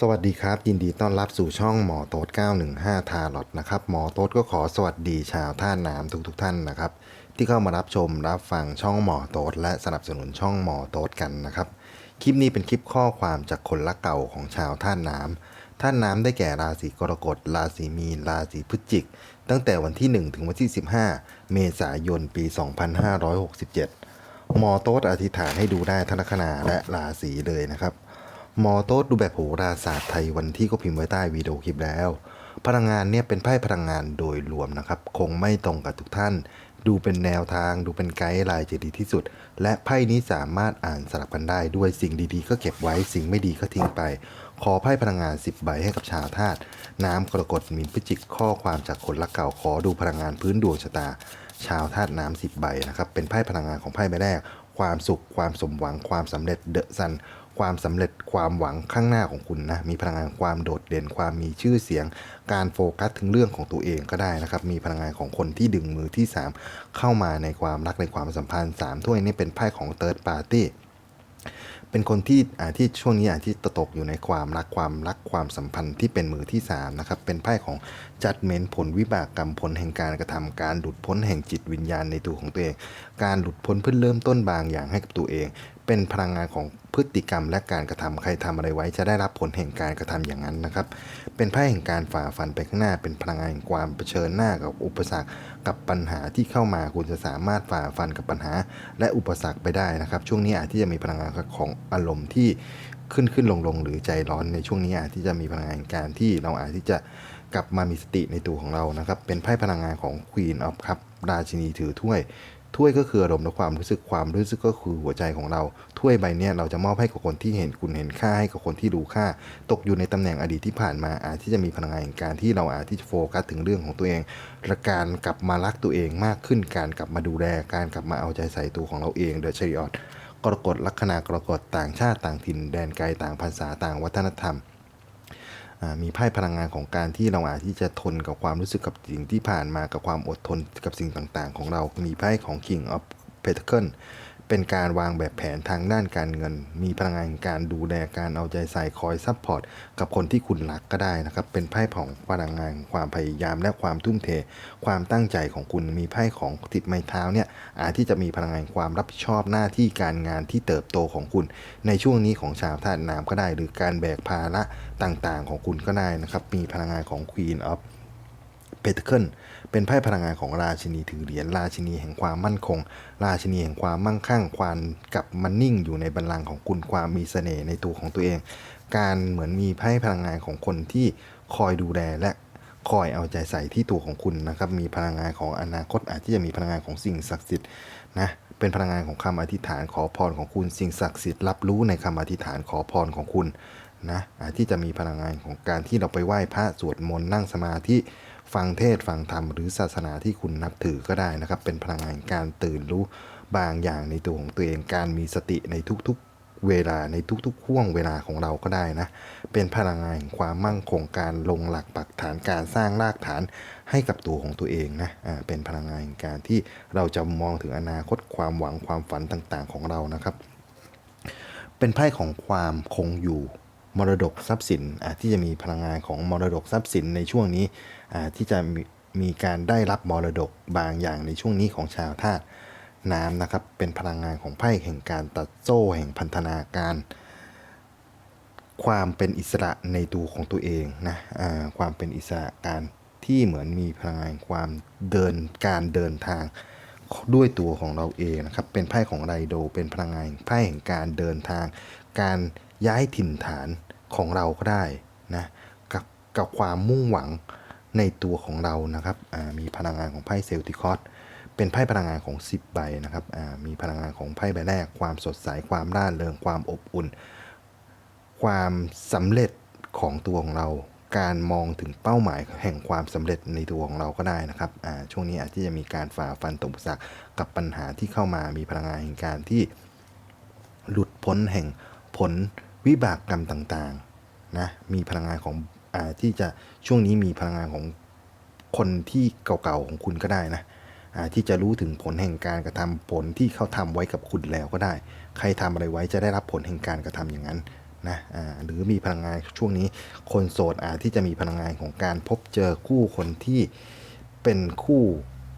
สวัสดีครับ ยินดีต้อนรับสู่ช่องหมอโต๊ด915 ทาลอตนะครับ หมอโต๊ดก็ขอสวัสดีชาวท่าน้ำทุกๆทท่านนะครับ ที่เข้ามารับชมรับฟังช่องหมอโต๊ดและสนับสนุนช่องหมอโต๊ดกันนะครับ คลิปนี้เป็นคลิปข้อความจากคนรักเก่าของชาวท่าน้ำท่าน้ำได้แก่ราศีกรกฎราศีมีนราศีพฤศจิก ตั้งแต่วันที่ 1 ถึงวันที่ 15 เมษายนปี 2567 หมอโต๊ดอธิษฐานให้ดูได้ทั้งลัคนาและราศีเลยนะครับ หมอโต๊ดดูแบบโหราศาสตร์ไทยวันที่ก็พิมพ์ไว้ใต้วิดีโอคลิปแล้ว พลังงานเนี่ยเป็นไพ่พลังงานโดยรวมนะครับ คงไม่ตรงกับทุกท่าน ดูเป็นแนวทางดูเป็นไกด์ไลน์จะดีที่สุด และไพ่นี้สามารถอ่านสลับกันได้ด้วยสิ่งดีๆ ก็เก็บไว้สิ่งไม่ดีก็ทิ้งไป ขอไพ่พลังงาน 10 ใบให้กับชาวธาตุน้ำกรกฎมีนพิจิกข้อความจากคนรักเก่าขอดูพลังงานพื้นดวงชะตา ชาวธาตุน้ำสิบใบนะครับเป็นไพ่พลังงานของไพ่ใบแรกความสุขความสมหวังความสำเร็จเดอะซัน ความสำเร็จความหวังข้างหน้าของคุณนะมีพลังงานความโดดเด่นความมีชื่อเสียง การโฟกัสถึงเรื่องของตัวเองก็ได้นะครับ มีพลังงานของคนที่ดึงมือที่ 3 เข้ามาในความรักในความสัมพันธ์3ถ้วยนี่เป็นไพ่ของ Third Party เป็นคนที่อ่าที่ช่วงนี้อาที่ตกอยู่ในความรักความรักความสัมพันธ์ที่เป็นมือที่3นะครับเป็นไพ่ของจัดเมนผลวิบากกรรมผลแห่งการกระทำการหลุดพ้นแห่งจิตวิญญาณในตัวของตัวเอง การหลุดพ้นเพื่อเริ่มต้นบางอย่างให้กับตัวเอง เป็นพลังงานของพฤติกรรมและการกระทำใครทำอะไรไว้จะได้รับผลแห่งการกระทำอย่างนั้นนะครับ เป็นไพ่แห่งการฝ่าฟันไปข้างหน้า เป็นพลังงานแห่งความเผชิญหน้ากับอุปสรรคกับปัญหาที่เข้ามาคุณจะสามารถฝ่าฟันกับปัญหา และอุปสรรคไปได้นะครับ ช่วงนี้อาจที่จะมีพลังงานของอารมณ์ที่ขึ้นขึ้นลงลงหรือใจร้อนในช่วงนี้อาจที่จะมีพลังงานการที่เราอาจที่จะกลับมามีสติในตัวของเรานะครับ เป็นไพ่พลังงานของ Queen of Cup ราชินีถือถ้วย ถ้วยก็คืออารมณ์และความรู้สึกความรู้สึกก็คือหัวใจของเรา ถ้วยใบนี้เราจะมอบให้กับคนที่เห็นคุณเห็นค่าให้กับคนที่รู้ค่า ตกอยู่ในตำแหน่งอดีตที่ผ่านมาอาจที่จะมีพลังงานแห่งการที่เราอาจที่จะโฟกัสถึงเรื่องของตัวเองและการกลับมารักตัวเองมากขึ้นการกลับมาดูแลการกลับมาเอาใจใส่ตัวของเราเองเดอะชริออตกรกฎลัคนากรกฎต่างชาติต่างถิ่น แดนไกลต่างภาษาต่างวัฒนธรรม มีไพ่พลังงานของการที่เราอาจที่จะทนกับความรู้สึกกับสิ่งที่ผ่านมากับความอดทนกับสิ่งต่างๆ ของเรา มีไพ่ของ King of Pentacle เป็นการวางแบบแผนทางด้านการเงิน มีพลังงานการดูแลการเอาใจใส่คอยซัพพอร์ตกับคนที่คุณรักก็ได้นะครับ เป็นไพ่ของพลังงานความพยายามและความทุ่มเท ความตั้งใจของคุณมีไพ่ของติดไม้เท้าเนี่ยอาจที่จะมีพลังงานความรับผิดชอบหน้าที่การงานที่เติบโตของคุณ ในช่วงนี้ของชาวธาตุน้ำก็ได้ หรือการแบกภาระต่างๆ ของคุณก็ได้นะครับมีพลังงานของ Queen of เพทเคิลเป็นไพ่พลังงานของราชินีถือเหรียญราชินีแห่งความมั่นคง ราชินีแห่งความมั่งคั่งความกับมันนิ่งอยู่ในบัลลังก์ของคุณความมีเสน่ห์ในตัวของตัวเอง การเหมือนมีไพ่พลังงานของคนที่คอยดูแลและคอยเอาใจใส่ที่ตัวของคุณนะครับ มีพลังงานของอนาคตอาจที่จะมีพลังงานของสิ่งศักดิ์สิทธิ์นะเป็นพลังงานของคำอธิษฐานขอพรของคุณ สิ่งศักดิ์สิทธิ์รับรู้ในคำอธิษฐานขอพรของคุณนะอาจที่จะมีพลังงานของการที่เราไปไหว้พระสวดมนต์นั่งสมาธิ ฟังเทศฟังธรรมหรือศาสนาที่คุณนับถือก็ได้นะครับ เป็นพลังงานการตื่นรู้บางอย่างในตัวของตัวเอง การมีสติในทุกๆเวลาในทุกๆห่วงเวลาของเราก็ได้นะ เป็นพลังงานแห่งความมั่งคงการลงหลักปักฐานการสร้างรากฐานให้กับตัวของตัวเองนะอ่าเป็นพลังงานแห่งการที่เราจะมองถึงอนาคตความหวังความฝันต่างๆของเรานะครับ เป็นไพ่ของความคงอยู่ มรดกทรัพย์สินที่จะมีพลังงานของมรดกทรัพย์สินในช่วงนี้ที่จะมีมีการได้รับมรดกบางอย่างในช่วงนี้ของชาวธาตุน้ำนะครับเป็นพลังงานของไพ่แห่งการตัดโซ่แห่งพันธนาการ ความเป็นอิสระในตัวของตัวเองนะความเป็นอิสระการที่เหมือนมีพลังงานความเดินการเดินทางด้วยตัวของเราเองนะครับเป็นไพ่ของไรโด เป็นพลังงานไพ่แห่งการเดินทาง การย้ายถิ่นฐาน ของเราก็ได้นะกับกับความมุ่งหวังในตัวของเรานะครับมีพลังงานของไพ่เซลติคอสเป็นไพ่พลังงานของ 10 ใบนะครับมีพลังงานของไพ่ใบแรก ความสดใสความร่าเริงความอบอุ่น ความสำเร็จของตัวของเราการมองถึงเป้าหมายแห่งความสำเร็จในตัวของเราก็ได้นะครับ ช่วงนี้อาจจะจะมีการฝ่าฟันตกปสรรคกับปัญหาที่เข้ามา มีพลังงานแห่งการที่หลุดพ้นแห่งผล วิบากกรรมต่างๆนะมีพลังงานของอที่จะช่วงนี้มีพลังงานของคนที่เก่าๆของคุณก็ได้นะที่จะรู้ถึงผลแห่งการกระทำผลที่เขาทำไว้กับคุณแล้วก็ได้ ใครทำอะไรไว้จะได้รับผลแห่งการกระทำอย่างนั้นนะหรือมีพลังงานช่วงนี้ คนโสดอาจที่จะมีพลังงานของการพบเจอคู่คนที่เป็นคู่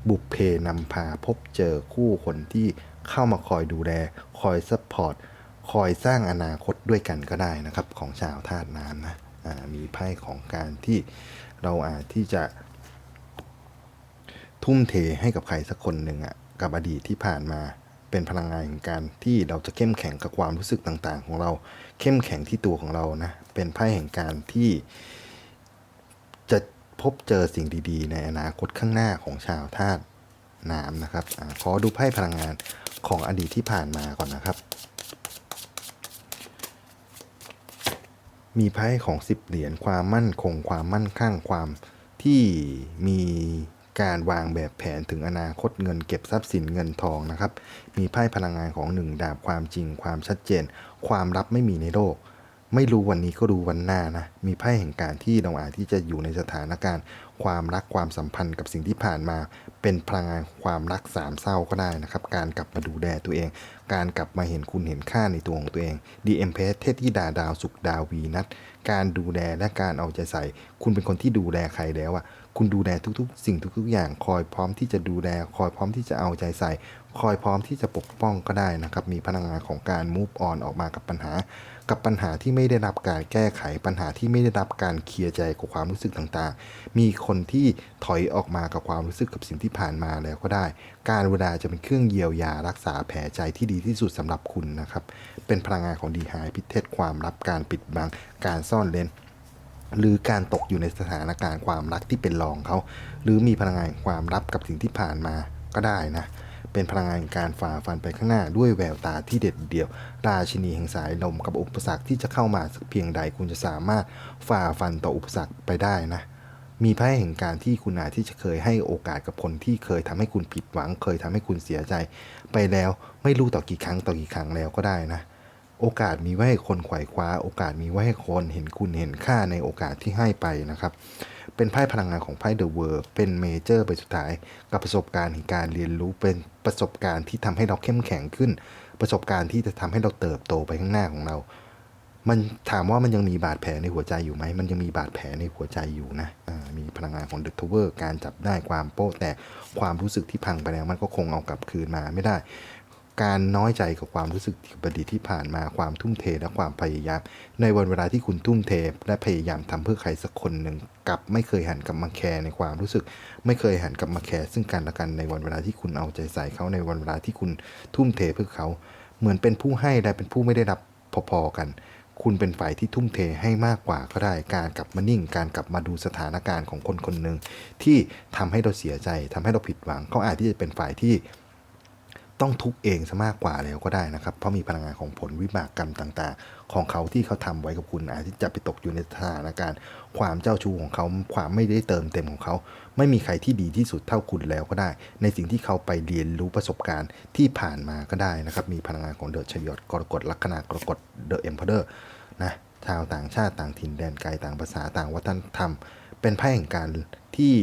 บุพเพนำพาพบเจอคู่คนที่เข้ามาคอยดูแล คอยซัพพอร์ต คอยสร้างอนาคตด้วยกันก็ได้นะครับ ของชาวธาตุน้ำนะมีไพ่ของการที่เราอาจที่จะ ทุ่มเทให้กับใครสักคนหนึ่งอะกับอดีตที่ผ่านมาเป็นพลังงานของการที่เราจะเข้มแข็งกับความรู้สึกต่างๆ ของเรา เข้มแข็งที่ตัวของเรานะเป็นไพ่แห่งการที่จะพบเจอสิ่งดีๆ ในอนาคตข้างหน้าของชาวธาตุน้ำนะครับอขอดูไพ่พลังงานของอดีตที่ผ่านมาก่อนนะครับ มีไพ่ของสิบเหรียญความมั่นคง ความมั่นคั่งความที่มีการวางแบบแผนถึงอนาคตเงินเก็บทรัพย์สินเงินทองนะครับ มีไพ่พลังงานของหนึ่งดาบความจริง ความชัดเจน ความลับไม่มีในโลก ไม่รู้วันนี้ก็รู้วันหน้านะ มีไพ่แห่งการที่เราอาจที่จะอยู่ในสถานการณ์ ความรักความสัมพันธ์กับสิ่งที่ผ่านมา เป็นพลังงานความรักสามเศร้าก็ได้นะครับ การกลับมาดูแลตัวเอง การกลับมาเห็นคุณเห็นค่าในตัวของตัวเองดีเอ็มเพสเทพที่ดาดาวสุขดาววีนัทการดูแลและการเอาใจใส่ คุณเป็นคนที่ดูแลใครแล้วอะคุณดูแลทุกๆ สิ่งทุกๆ อย่างคอยพร้อมที่จะดูแล คอยพร้อมที่จะเอาใจใส่ คอยพร้อมที่จะปกป้องก็ได้นะครับมีพลังงานของการ move on ออกมากับปัญหา กับปัญหาที่ไม่ได้รับการแก้ไขปัญหาที่ไม่ได้รับการเคลียร์ใจกับความรู้สึกต่างๆ มีคนที่ถอยออกมากับความรู้สึกกับสิ่งที่ผ่านมาแล้วก็ได้ การเวลาจะเป็นเครื่องเยียวยารักษาแผลใจที่ดีที่สุดสำหรับคุณนะครับ เป็นพลังงานของดีหายพิเทศความลับการปิดบังการซ่อนเลนหรือการตกอยู่ในสถานการณ์ความรักที่เป็นรองเขา หรือมีพลังงานความรับกับสิ่งที่ผ่านมาก็ได้นะ เป็นพลังงานการฝ่าฟันไปข้างหน้าด้วยแววตาที่เด็ดเดี่ยว ราชินีแห่งสายลมกับอุปสรรคที่จะเข้ามาสักเพียงใดคุณจะสามารถฝ่าฟันต่ออุปสรรคไปได้นะมีไพ่แห่งการที่คุณอาจที่จะเคยให้โอกาสกับคนที่เคยทำให้คุณผิดหวัง เคยทำให้คุณเสียใจ ไปแล้วไม่รู้ต่อกี่ครั้งต่อกี่ครั้งแล้วก็ได้นะ โอกาสมีไว้ให้คนไขว่คว้า โอกาสมีไว้ให้คนเห็นคุณเห็นค่าในโอกาสที่ให้ไปนะครับ เป็นไพ่พลังงานของไพ่เดอะเวิร์เป็นเมเจอร์ไปสุดท้าย กับประสบการณ์แห่งการเรียนรู้เป็นประสบการณ์ที่ทำให้เราเข้มแข็งขึ้น ประสบการณ์ที่จะทำให้เราเติบโตไปข้างหน้าของเรา มันถามว่ามันยังมีบาดแผลในหัวใจอยู่ไหม มันยังมีบาดแผลในหัวใจอยู่นะมีพลังงานของเดอะทเวอร์การจับได้ความโป๊ะแต่ความรู้สึกที่พังไปแล้วมันก็คงเอากลับคืนมาไม่ได้ การน้อยใจกับความรู้สึกกับอดีตที่ผ่านมาความทุ่มเทและความพยายาม ในวันเวลาที่คุณทุ่มเท และพยายามทำเพื่อใครสักคนหนึ่งกลับไม่เคยหันกลับมาแคร์ในความรู้สึก ไม่เคยหันกลับมาแคร์ซึ่งกันและกันในวันเวลาที่คุณเอาใจใส่เขาในวันเวลาที่คุณทุ่มเทเพื่อเขา เหมือนเป็นผู้ให้และเป็นผู้ไม่ได้รับพอๆกัน คุณเป็นฝ่ายที่ทุ่มเทให้มากกว่าก็ได้การกลับมานิ่ง การกลับมาดูสถานการณ์ของคนคนหนึ่งที่ทำให้เราเสียใจทำให้เราผิดหวังเขาอาจที่จะเป็นฝ่ายที่ ต้องทุกเองซะมากกว่าแล้วก็ได้นะครับ เพราะมีพลังงานของผลวิบากกรรมต่างๆ ของเขาที่เขาทำไว้กับคุณอาจที่จะไปตกอยู่ในสถานการณ์ ความเจ้าชู้ของเขาความไม่ได้เติมเต็มของเขา ไม่มีใครที่ดีที่สุดเท่าคุณแล้วก็ได้ ในสิ่งที่เขาไปเรียนรู้ประสบการณ์ที่ผ่านมาก็ได้นะครับ มีพลังงานของเดอะชยอดกรกฎลัคนากรกฎเดอะเอ็มพอเดอร์นะชาวต่างชาติต่างถิ่นแดนไกลต่างภาษาต่างวัฒนธรรม เป็นไพ่แห่งการที่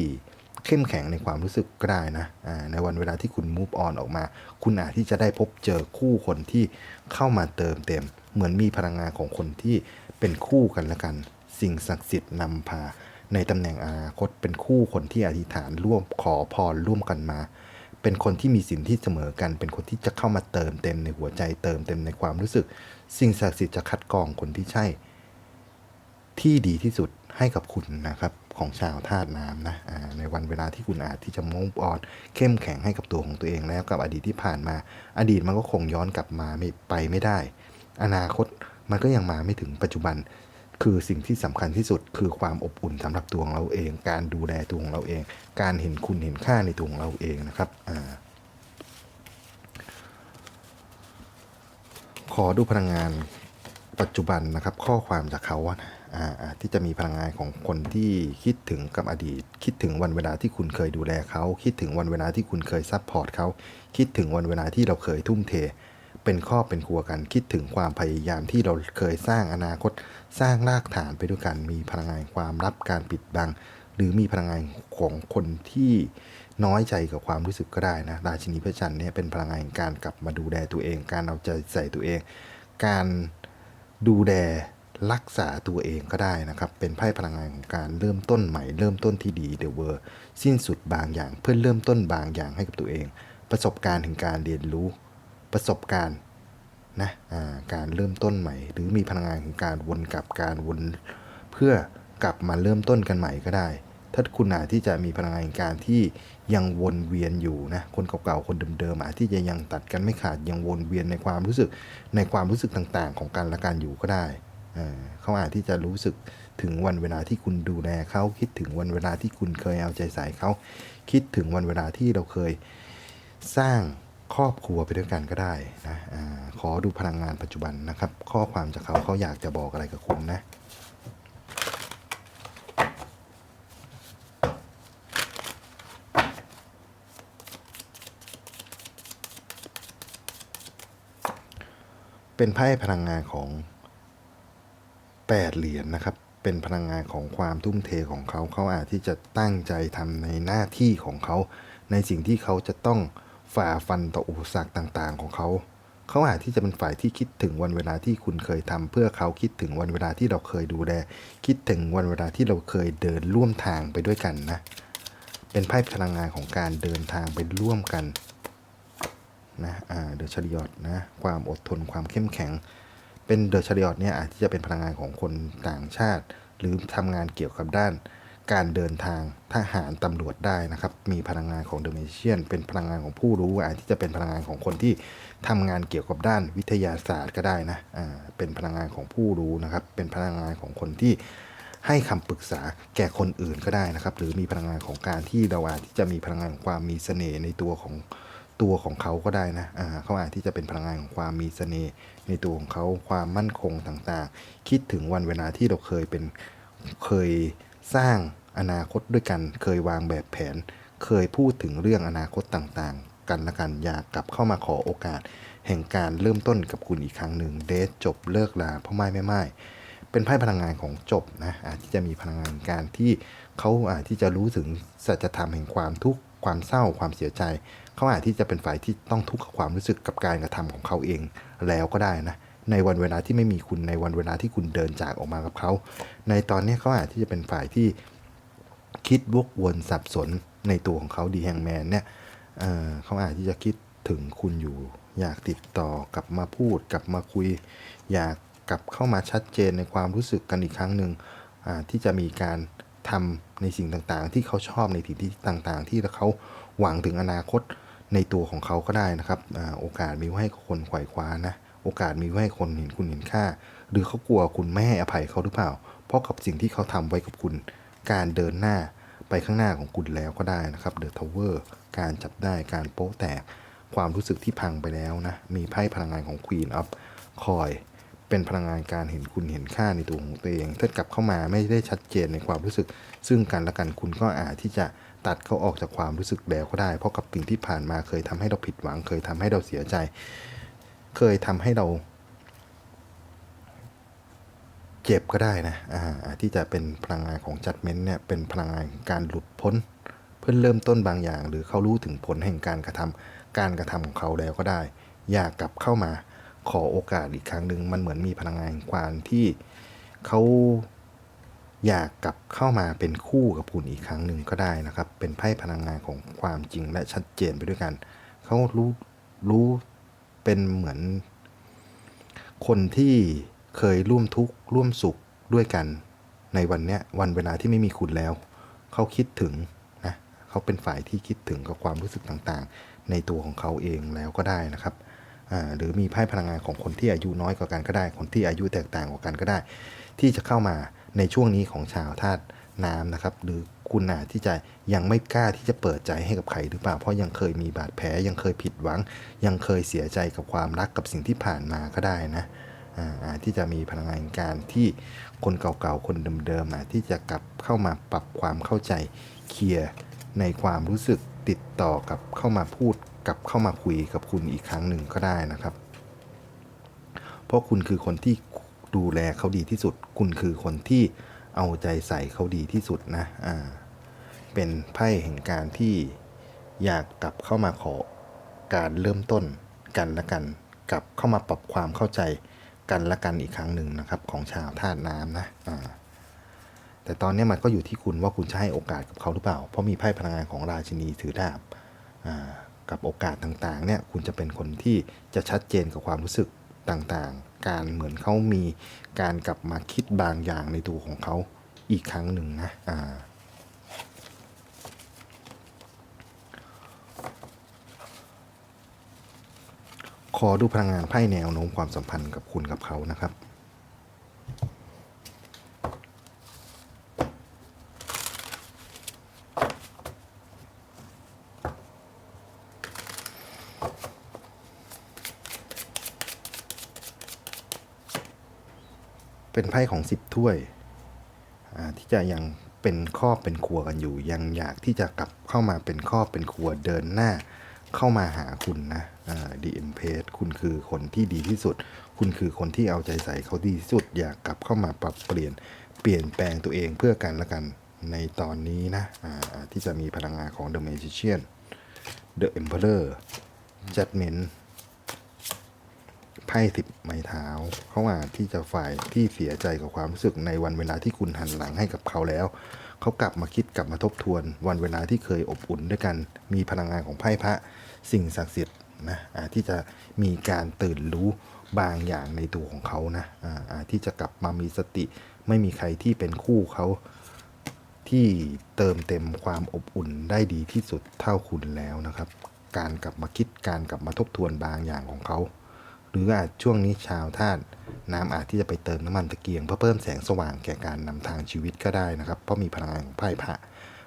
เข้มแข็งในความรู้สึกก็ได้นะในวันเวลาที่คุณ move on ออกมา คุณอาจที่จะได้พบเจอคู่คนที่เข้ามาเติมเต็ม เหมือนมีพลังงานของคนที่เป็นคู่กันละกัน สิ่งศักดิ์สิทธิ์นำพา ในตำแหน่งอนาคตเป็นคู่คนที่อธิษฐานร่วมขอพรร่วมกันมา เป็นคนที่มีสิ่งที่เสมอกัน เป็นคนที่จะเข้ามาเติมเต็มในหัวใจเติมเต็มในความรู้สึก สิ่งศักดิ์สิทธิ์จะคัดกรองคนที่ใช่ ที่ดีที่สุดให้กับคุณนะครับ ของชาวธาตุน้ำนะในวันเวลาที่คุณอาจที่จะมุ่งออนเข้มแข็งให้กับตัวของตัวเองแล้วกับอดีตที่ผ่านมา อดีตมันก็คงย้อนกลับมาไม่ไปไม่ได้ อนาคตมันก็ยังมาไม่ถึงปัจจุบัน คือสิ่งที่สำคัญที่สุด คือความอบอุ่นสำหรับตัวของเราเอง การดูแลตัวของเราเอง การเห็นคุณเห็นค่าในตัวของเราเองนะครับอ่าขอดูพลังงานปัจจุบันนะครับ ข้อความจากเขาอะนะอ่าอ่า ที่จะมีพลังงานของคนที่คิดถึงกับอดีต คิดถึงวันเวลาที่คุณเคยดูแลเขา คิดถึงวันเวลาที่คุณเคยซัพพอร์ตเขา คิดถึงวันเวลาที่เราเคยทุ่มเท เป็นครอบเป็นครัวกัน คิดถึงความพยายามที่เราเคยสร้างอนาคต สร้างรากฐานไปด้วยกัน มีพลังงานความลับการปิดบัง หรือมีพลังงานของคนที่น้อยใจกับความรู้สึกก็ได้นะ ราชินีพระจันทร์เนี่ยเป็นพลังงานการกลับมาดูแลตัวเอง การเอาใจใส่ตัวเอง การดูแล รักษาตัวเองก็ได้นะครับ เป็นไพ่พลังงานของการเริ่มต้นใหม่ เริ่มต้นที่ดีเดเวอร์สิ้นสุดบางอย่าง เพื่อเริ่มต้นบางอย่างให้กับตัวเอง ประสบการณ์ถึงการเรียนรู้ ประสบการณ์นะการเริ่มต้นใหม่ หรือมีพลังงานของการวนกลับการวนเพื่อกลับมาเริ่มต้นกันใหม่ก็ได้ ถ้าคุณอาจที่จะมีพลังงานแห่งการที่ยังวนเวียนอยู่นะคนเก่าๆคนเดิมๆอาจที่จะยังตัดกันไม่ขาดยังวนเวียนในความรู้สึกในความรู้สึกต่างๆ ของกันและกันอยู่ก็ได้ เขาอาจที่จะรู้สึกถึงวันเวลาที่คุณดูแลเขาคิดถึงวันเวลาที่คุณเคยเอาใจใส่เขาคิดถึงวันเวลาที่เราเคยสร้างครอบครัวไปด้วยกันก็ได้นะอขอดูพลังงานปัจจุบันนะครับ ข้อความจากเขาเขาอยากจะบอกอะไรกับคุณนะเป็นไพ่พลังงานของ แปดเหรียญนะครับ เป็นพลังงานของความทุ่มเทของเขา เขาอาจที่จะตั้งใจทำในหน้าที่ของเขา ในสิ่งที่เขาจะต้องฝ่าฟันต่ออุปสรรคต่างๆ ของเขา เขาอาจที่จะเป็นฝ่ายที่คิดถึงวันเวลาที่คุณเคยทำเพื่อเขาคิดถึงวันเวลาที่เราเคยดูแล คิดถึงวันเวลาที่เราเคยเดินร่วมทางไปด้วยกันนะ เป็นไพ่พลังงานของการเดินทางไปร่วมกันนะ อ่า เดอะชาริออตนะ ความอดทน ความเข้มแข็ง เป็นเดอะชริอตเนี่ยอาจจะเป็นพลังงานของคนต่างชาติ หรือทำงานเกี่ยวกับด้านการเดินทางทหารตำรวจได้นะครับ มีพลังงานของเดอะเมเชียน เป็นพลังงานของผู้รู้อาจที่จะเป็นพลังงานของคนที่ทำงานเกี่ยวกับด้านวิทยาศาสตร์ก็ได้นะอ่าเป็นพลังงานของผู้รู้นะครับ เป็นพลังงานของคนที่ให้คำปรึกษาแก่คนอื่นก็ได้นะครับ หรือมีพลังงานของการที่เราอาจที่จะมีพลังงานของความมีเสน่ห์ในตัวของ ตัวของเขาก็ได้นะอ่าเขาอาจที่จะเป็นพลังงานของความมีเสน่ห์ในตัวของเขาความมั่นคงต่างๆ คิดถึงวันเวลาที่เราเคยเป็นเคยสร้างอนาคตด้วยกัน เคยวางแบบแผน เคยพูดถึงเรื่องอนาคตต่างๆ กันและกันอยากกลับเข้ามาขอโอกาส แห่งการเริ่มต้นกับคุณอีกครั้งหนึ่งเดทจบเลิกลาพ่อไม่ไม่ไม่เป็นไพ่พลังงานของจบนะอาจที่จะมีพลังงานการที่เขาอาจที่จะรู้ถึงสัจธรรมแห่งความทุกข์ความเศร้าความเสียใจ เขาอาจที่จะเป็นฝ่ายที่ต้องทุกข์กับความรู้สึกกับการกระทำของเขาเองแล้วก็ได้นะในวันเวลาที่ไม่มีคุณในวันเวลาที่คุณเดินจากออกมากับเขา ในตอนนี้เขาอาจที่จะเป็นฝ่ายที่คิดวกวนสับสนในตัวของเขาดีแฮงแมนเนี่ยเเขาอาจที่จะคิดถึงคุณอยู่ อยากติดต่อกลับมาพูดกลับมาคุย อยากกลับเข้ามาชัดเจนในความรู้สึกกันอีกครั้งหนึ่งที่จะมีการทำในสิ่งต่างๆ ที่เขาชอบในสิ่งที่ต่างๆ ที่เขาหวังถึงอนาคต ในตัวของเขาก็ได้นะครับอโอกาสมีไว้ให้คนไขว่คว้านะ โอกาสมีไว้ให้คนเห็นคุณเห็นค่า หรือเขากลัวคุณไม่ให้อภัยเขาหรือเปล่า เพราะกับสิ่งที่เขาทำไว้กับคุณ การเดินหน้าไปข้างหน้าของคุณแล้วก็ได้นะครับเดอะทาวเวอร์การจับได้การโป๊ะแตก ความรู้สึกที่พังไปแล้วนะ มีไพ่พลังงานของ Queen of คอยเป็นพลังงานการเห็นคุณเห็นค่าในตัวของตัวเอง ถ้ากลับเข้ามาไม่ได้ชัดเจนในความรู้สึก ซึ่งกันและกันคุณก็อาจที่จะ ตัดเขาออกจากความรู้สึกแล้วก็ได้ เพราะกับสิ่งที่ผ่านมาเคยทำให้เราผิดหวัง เคยทำให้เราเสียใจ เคยทำให้เราเจ็บก็ได้นะอ่าที่จะเป็นพลังงานของจัดเม้นเนี่ยเป็นพลังงานการหลุดพ้น เพื่อเริ่มต้นบางอย่าง หรือเขารู้ถึงผลแห่งการกระทำการกระทำของเขาแล้วก็ได้ อยากกลับเข้ามาขอโอกาสอีกครั้งหนึ่งมันเหมือนมีพลังงานแห่งความที่เขา อยากกลับเข้ามาเป็นคู่กับคุณอีกครั้งหนึ่งก็ได้นะครับ เป็นไพ่พลังงานของความจริงและชัดเจนไปด้วยกัน เขารู้รู้เป็นเหมือน คนที่เคยร่วมทุกข์ร่วมสุขด้วยกัน ในวันเนี้ยวันเวลาที่ไม่มีคุณแล้ว เขาคิดถึงนะเขาเป็นฝ่ายที่คิดถึงกับความรู้สึกต่างๆ ในตัวของเขาเองแล้วก็ได้นะครับหรือมีไพ่พลังงานของคนที่อายุน้อยกว่ากันก็ได้ คนที่อายุแตกต่างกว่ากันก็ได้ ที่จะเข้ามา ในช่วงนี้ของชาวธาตุน้ำนะครับ หรือคุณอาจที่จะยังไม่กล้าที่จะเปิดใจให้กับใครหรือเปล่า เพราะยังเคยมีบาดแผล ยังเคยผิดหวัง ยังเคยเสียใจกับความรักกับสิ่งที่ผ่านมาก็ได้นะอาอาจที่จะมีพลังงานการที่คนเก่าๆ คนเดิมๆอาจที่จะกลับเข้ามาปรับความเข้าใจเคลียร์ในความรู้สึกติดต่อกับเข้ามาพูดกับเข้ามาคุยกับคุณอีกครั้งหนึ่งก็ได้นะครับ เพราะคุณคือคนที่ ดูแลเขาดีที่สุด คุณคือคนที่เอาใจใส่เขาดีที่สุดนะอ่าเป็นไพ่แห่งการที่อยากกลับเข้ามาขอการเริ่มต้นกันและกัน กลับเข้ามาปรับความเข้าใจกันและกันอีกครั้งหนึ่งนะครับ ของชาวธาตุน้ำนะอ่าแต่ตอนนี้มันก็อยู่ที่คุณว่าคุณจะให้โอกาสกับเขาหรือเปล่า เพราะมีไพ่พลังงานของราชินีถือดาบอ่ากับโอกาสต่างๆเนี่ยคุณจะเป็นคนที่จะชัดเจนกับความรู้สึก ต่างๆ การเหมือนเขามีการกลับมาคิดบางอย่างในตัวของเขาอีกครั้งหนึ่งนะอ่าขอดูพลังงานไพ่แนวโน้มความสัมพันธ์กับคุณกับเขานะครับ เป็นไพ่ของสิบถ้วย ที่จะยังเป็นครอเป็นครัวกันอยู่ ยังอยากที่จะกลับเข้ามาเป็นครอเป็นครัวเดินหน้าเข้ามาหาคุณนะดีเอ็มเพสคุณคือคนที่ดีที่สุด คุณคือคนที่เอาใจใส่เขาดีที่สุด อยากกลับเข้ามาปรับเปลี่ยนเปลี่ยนแปลงตัวเองเพื่อกันและกันในตอนนี้นะที่จะมีพลังงานของ The Magician The Emperor Judgment ไพ่ สิบไม้เท้า เขาอาจที่จะฝ่ายที่เสียใจกับความรู้สึกในวันเวลาที่คุณหันหลังให้กับเขาแล้ว เขากลับมาคิดกลับมาทบทวน วันเวลาที่เคยอบอุ่นด้วยกัน มีพลังงานของไพ่พระ สิ่งศักดิ์สิทธิ์นะอาจที่จะมีการตื่นรู้บางอย่างในตัวของเขานะอาจที่จะกลับมามีสติ ไม่มีใครที่เป็นคู่เขาที่เติมเต็มความอบอุ่นได้ดีที่สุดเท่าคุณแล้วนะครับ การกลับมาคิดการกลับมาทบทวนบางอย่างของเขา หรืออาจช่วงนี้ชาวธาตุน้ำอาจที่จะไปเติมน้ำมันตะเกียงเพื่อเพิ่มแสงสว่างแก่การนำทางชีวิตก็ได้นะครับ เพราะมีพลังงานของไพ่พระ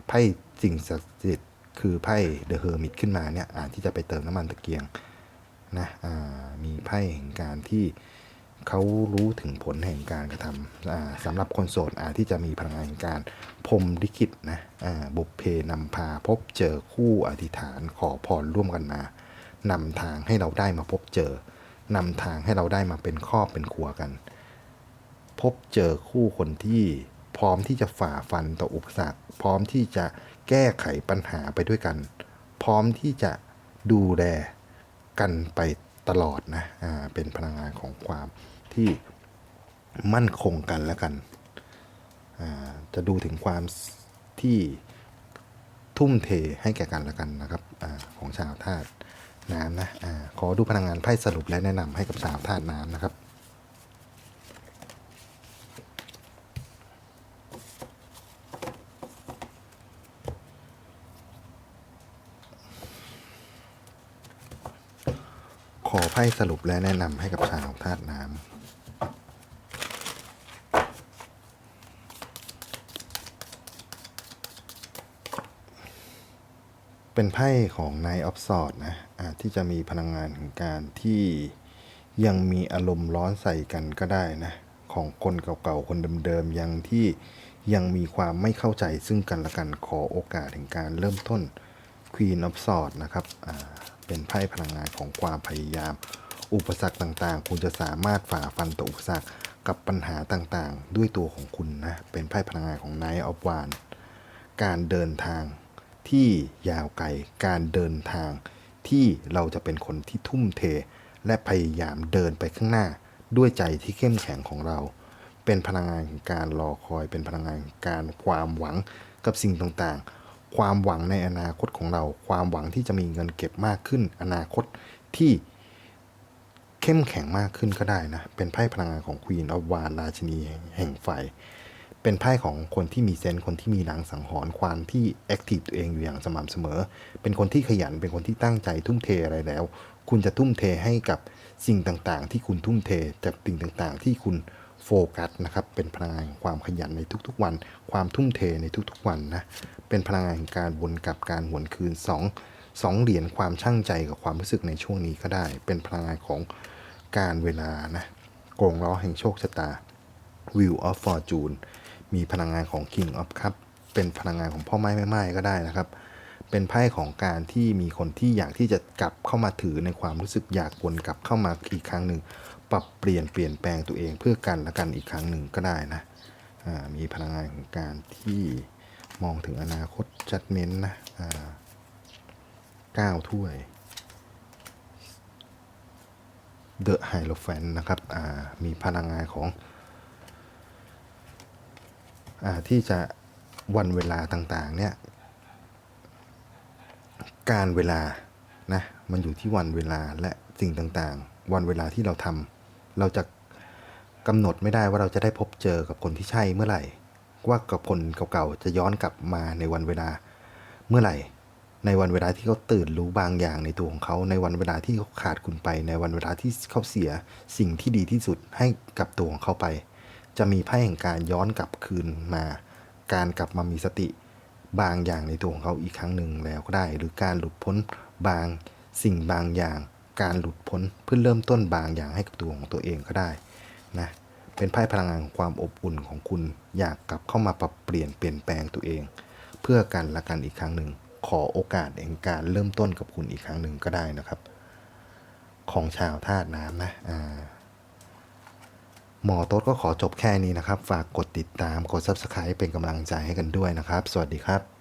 ไพ่สิ่งศักดิ์สิทธิ์คือไพ่เดอะเฮอร์มิตขึ้นมาเนี่ยอาจที่จะไปเติมน้ำมันตะเกียงนะมีไพ่แห่งการที่เขารู้ถึงผลแห่งการกระทำสำหรับคนโสดอาจที่จะมีพลังงานการพรมลิขิตนะบุพเพนำพาพบเจอคู่อธิษฐานขอพรร่วมกันมานำทางให้เราได้มาพบเจอ นำทางให้เราได้มาเป็นครอบเป็นครัวกัน พบเจอคู่คนที่พร้อมที่จะฝ่าฟันต่ออุปสรรค พร้อมที่จะแก้ไขปัญหาไปด้วยกัน พร้อมที่จะดูแลกันไปตลอดนะอ่าเป็นพลังงานของความที่มั่นคงกันแล้วกันอ่าจะดูถึงความที่ทุ่มเทให้แก่กันและกันนะครับอาของชาวธาตุ น้ำนะอาขอดูพลังงานไพ่สรุปและแนะนำให้กับชาวธาตุน้ำนะครับขอไพ่สรุปและแนะนำให้กับชาวธาตุน้ำ เป็นไพ่ของ Knight of Swords นะอาจที่จะมีพลังงานของการที่ยังมีอารมณ์ร้อนใส่กันก็ได้นะของคนเก่าๆ คนเดิมๆ ยังที่ยังมีความไม่เข้าใจซึ่งกันและกันขอโอกาสแห่งการเริ่มต้น Queen of Swords นะครับเป็นไพ่พลังงานของความพยายาม อุปสรรคต่างๆ คุณจะสามารถฝ่าฟันต่ออุปสรรคกับปัญหาต่างๆ ด้วยตัวของคุณนะ เป็นไพ่พลังงานของ Knight of Wands การเดินทาง ที่ยาวไกลการเดินทาง ที่เราจะเป็นคนที่ทุ่มเท และพยายามเดินไปข้างหน้า ด้วยใจที่เข้มแข็งของเรา เป็นพลังงานของการรอคอย เป็นพลังงานการความหวังกับสิ่งต่างๆ ความหวังในอนาคตของเรา ความหวังที่จะมีเงินเก็บมากขึ้น อนาคตที่เข้มแข็งมากขึ้นก็ได้นะ เป็นไพ่พลังงานของควีนอ f วานราชินีแห่งไฟ เป็นไพ่ของคนที่มีเซนส์คนที่มีหลังสังหรณ์ความที่แอคทีฟตัวเองอยู่อย่างสม่ำเสมอ เป็นคนที่ขยันเป็นคนที่ตั้งใจทุ่มเทอะไรแล้ว คุณจะทุ่มเทให้กับสิ่งต่างๆ ที่คุณทุ่มเทจากสิ่งต่างๆ ที่คุณโฟกัสนะครับ เป็นพลังงานความขยันในทุกๆวัน ความทุ่มเทในทุกๆวันนะเป็นพลังงานการวนกลับการหวนคืนสองสองเหรียญความช่างใจกับความรู้สึกในช่วงนี้ก็ได้ เป็นพลังงานของการเวลานะโกงล้อแห่งโชคชะตา Wheel of Fortune มีพลังงานของ King of Cup เป็นพลังงานของพ่อไม้แม่ไม้ก็ได้นะครับ เป็นไพ่ของการที่มีคนที่อยากที่จะกลับเข้ามาถือในความรู้สึกอยากวนกลับเข้ามาอีกครั้งหนึ่งปรับเปลี่ยนเปลี่ยนแปลงตัวเองเพื่อกันและกันอีกครั้งหนึ่งก็ได้นะอ่ามีพลังงานของการที่มองถึงอนาคตจัดเน้นนะอ่าเก้าถ้วย The Hierophant นะครับอ่ามีพลังงานของ ที่จะวันเวลาต่างๆเนี่ยการเวลานะมันอยู่ที่วันเวลาและสิ่งต่างๆ วันเวลาที่เราทำเราจะกำหนดไม่ได้ว่าเราจะได้พบเจอกับคนที่ใช่เมื่อไหร่ ว่ากับคนเก่าๆจะย้อนกลับมาในวันเวลาเมื่อไหร่ ในวันเวลาที่เขาตื่นรู้บางอย่างในตัวของเขา ในวันเวลาที่เขาขาดคุณไป ในวันเวลาที่เขาเสียสิ่งที่ดีที่สุดให้กับตัวของเขาไป จะมีไพ่แห่งการย้อนกลับคืนมา การกลับมามีสติบางอย่างในตัวของเขาอีกครั้งหนึ่งแล้วก็ได้ หรือการหลุดพ้นบางสิ่งบางอย่าง การหลุดพ้นเพื่อเริ่มต้นบางอย่างให้กับตัวของตัวเองก็ได้นะเป็นไพ่พลังงานของความอบอุ่นของคุณอยากกลับเข้ามาปรับเปลี่ยนเปลี่ยนแปลงตัวเอง เพื่อกันละกันอีกครั้งหนึ่งขอโอกาสแห่งการเริ่มต้นกับคุณอีกครั้งหนึ่งก็ได้นะครับ ของชาวธาตุน้ำนะอ่า หมอโต๊ดก็ขอจบแค่นี้นะครับ ฝากกดติดตามกด Subscribe เป็นกำลังใจให้กันด้วยนะครับ สวัสดีครับ